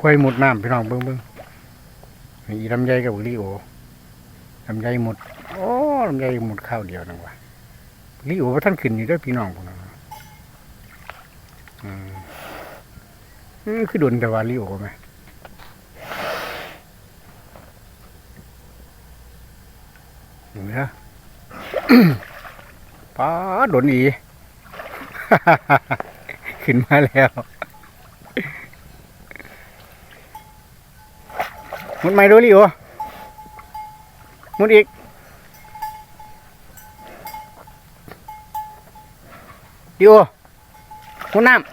ควายหมดน้ำพี่น้องเบิ้งเบิ้งนี่ลำไยกับลิโอลำไยหมดโอ้ลำไยหมดข้าวเดียวนังวะลิโอว่าท่านขึ้นอยู่ด้วยพี่น้องพวกนั้นอืมอืมคือโดนแต่ว่าลิโอไหมเห็นไหมฮะป้าโดนอีขึ้นมาแล้ว มุดไม่ดูลิโอมุดอีกลิโอมุดน้ำ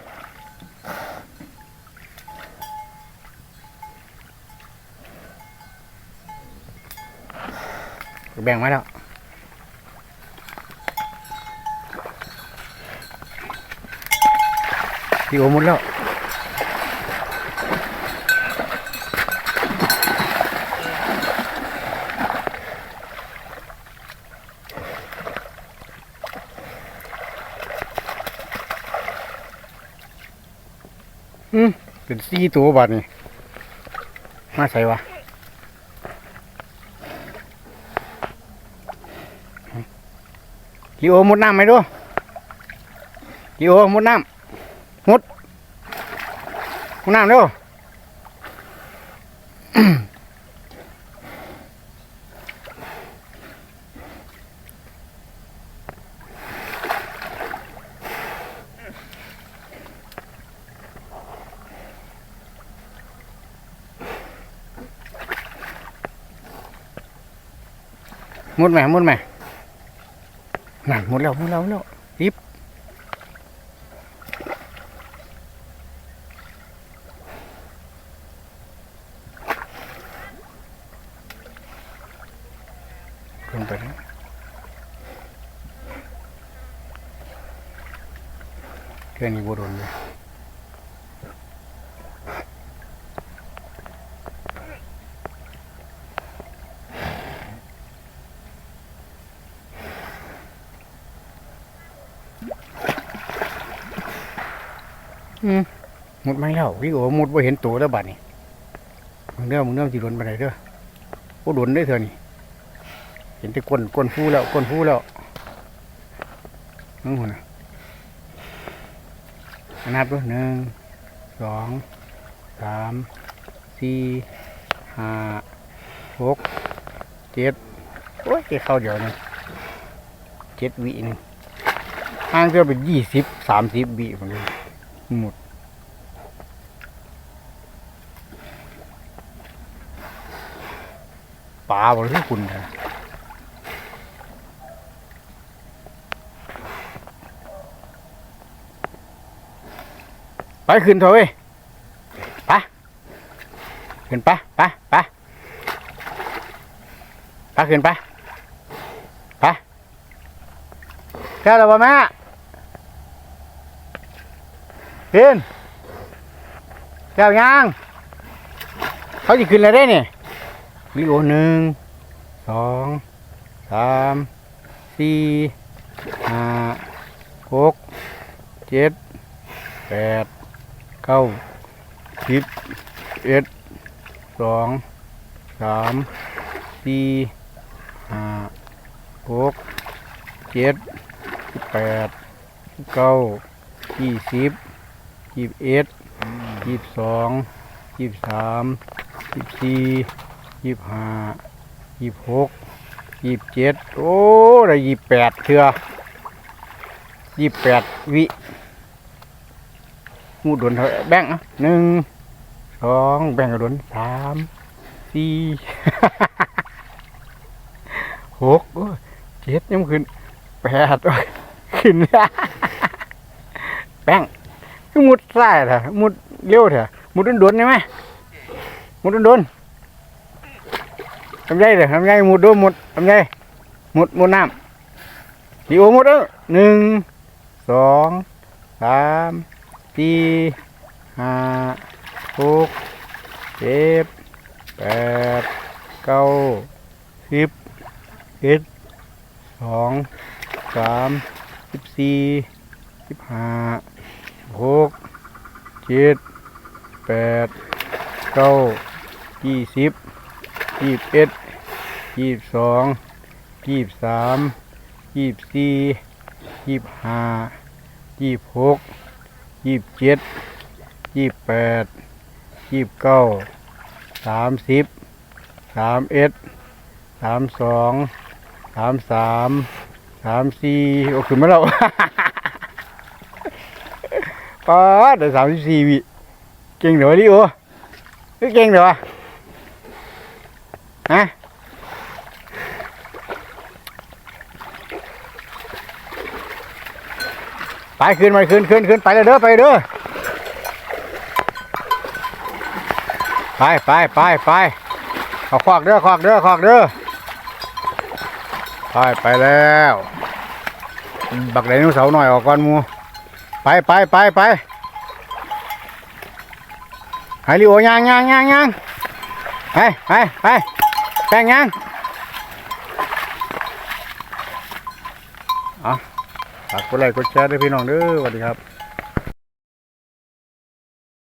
แบ่งไว้แล้วลิโอมุดแล้ว อืมเป็นสี่ตัวบาทนี่มาใส่วะลิโอมุดน้ำไหมดูลิโอมุดน้ำมุดมุดน้ำเดู มุดไหมมุดไหมนั่นมุดแล้วมุดแล้วมุดแล้วรีบลงไปนะเพื่อนนี่บโดนเลย อืมมุดไม่แล้วพี่โอมุดว่าเห็นตัวแล้วบัดนี่มึงเด้อมึงเด้อสิโดนไปไหนเด้อโอ้โดนได้เถอะนี่ เห็นแต่ก้นก้นฟูแล้วก้นฟูแล้วนั่งหัวนะนับด้วยหนึ่งสองสามสี่ห้าหกเจ็ดโอ้ยแค่เข้าเดียวนึงเจ็ดวิหนึงห่างก็เป็นยี่สิบสามสิบวิเหมือนกัน หมด ปลาบริสุทธิ์คุณนะไปขึ้นเถอะเว้ยไปขึ้นปไปไปไปะขึ้นปไปะแค่เราบ่แม่ ขึ้นแก้วยาง เขาจะขึ้นอะไรได้เนี่ยวิโอหนึ่งสองสามสี่ห้าหกเจ็ดแปดเก้าสิบเอ็ดสองสามสี่ห้าหกเจ็ดแปดเก้ายี่สิบ ยี่สิบเอ็ดยี่สิบสองยี่สิบสามยี่สิบสี่ยี่สิบห้ายี่สิบหกยี่สิบเจ็ดโอ้ได้ยี่สิบแปดเถื่อยี่สิบแปดวิงูดวนเถอะแบ่งหนึ่งสองแบ่งกระดนสามสี่หกเจ็ดยังขึ้นแปดโอ้ยขึ้นแป้ง มุดใส่เถอะมุดเร็วเถอะมุดโดนๆใช่ไหมมุดโดนๆทำไงเถอะทำไงมุดโดนมุดทำไงมุดมุดน้ำดีโอมุดเออหนึ่งสองสามสี่ห้าหกเจ็ดแปดเก้าสิบเอ็ดสองสามสิบสี่สิบห้า หกเจ็ดแปดเก้ายี่สิบยี่สิบเอ็ดยี่สิบสองยี่สิบสามยี่สิบสี่ยี่สิบห้ายี่สิบหกยี่สิบเจ็ดยี่สิบแปดยี่สิบเก้าสามสิบสามเอ็ดสามสองสามสามสามสี่โอ้ขึ้นมาแล้ว ป๊าดได้สามสิบสี่วิเก่งเดี๋ยวะลิโอเก่งเดี๋ยววะฮะไปขึ้นมาขึ้นขึ้นขึ้นไปเลยเด้อไปเด้อไปไปไปไปเอาควักเด้อควักเด้อควักเด้อไปไปแล้ว บักไดโนเสาร์หน่อยออกก่อนมู ไปไปไปไปไฮลิโอยางยางยางยางไปไปไปแป้งยางเอาฝากกดไลค์กดแชร์ด้วยพี่น้องเด้อสวัสดีครับ